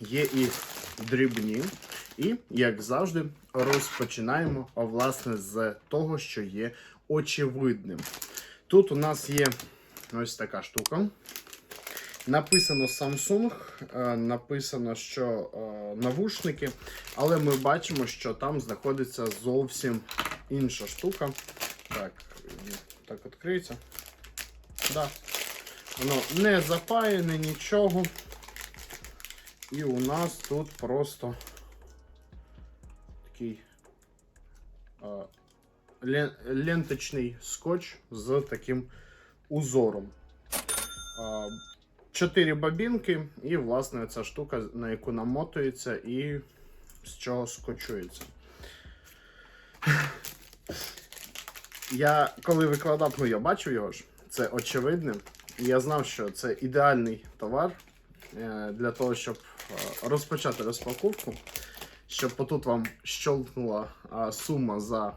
є і дрібні. І, як завжди, розпочинаємо власне з того, що є очевидним. Тут у нас є ось така штука. Написано Samsung, е, написано, що е, навушники, але ми бачимо, що там знаходиться зовсім інша штука. Так, так відкриється. Да. Воно не запаяне, нічого. І у нас тут просто такий ленточний скотч з таким узором. А, Чотири бобінки, і, власне, ця штука, на яку намотується і з чого скочується. Я коли викладав, ну я бачив його ж, це очевидне. І я знав, що це ідеальний товар е, для того, щоб розпочати розпаковку, щоб отут вам щолкнула е, сума за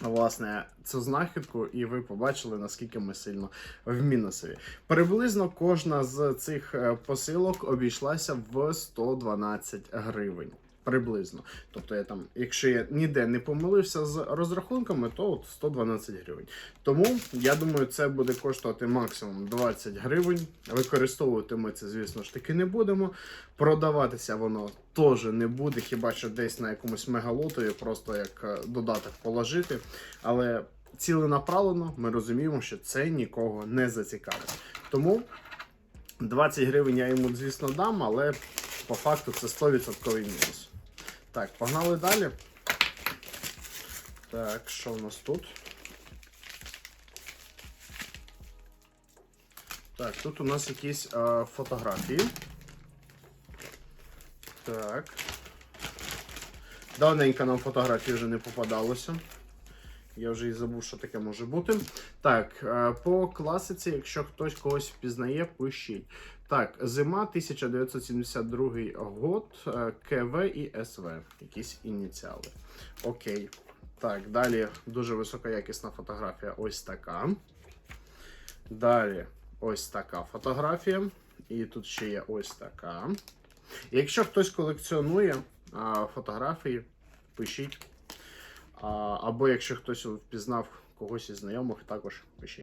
власне цю знахідку, і ви побачили, наскільки ми сильно в мінусові. Приблизно кожна з цих е, посилок обійшлася в 112 гривень. Приблизно. Тобто, я там, якщо я ніде не помилився з розрахунками, то от 112 гривень. Тому я думаю, це буде коштувати максимум 20 гривень. Використовувати ми це, звісно ж таки, не будемо. Продаватися воно теж не буде, хіба що десь на якомусь мегалотові, просто як е, додаток положити. Але ціленаправлено ми розуміємо, що це нікого не зацікавить. Тому 20 гривень я йому, звісно, дам, але по факту це 100% мінус. Так, погнали далі. Так, що у нас тут? Так, тут у нас якісь е, фотографії. Так. Давненько нам фотографії вже не попадалося. Я вже і забув, що таке може бути. Так, е, по класиці, якщо хтось когось впізнає, пишіть. Так, зима 1972 год, е, КВ і СВ. Якісь ініціали. Окей. Так, далі дуже високоякісна фотографія. Ось така. Далі ось така фотографія. І тут ще є ось така. Якщо хтось колекціонує а, фотографії, пишіть. Або якщо хтось впізнав когось із знайомих, також пишіть.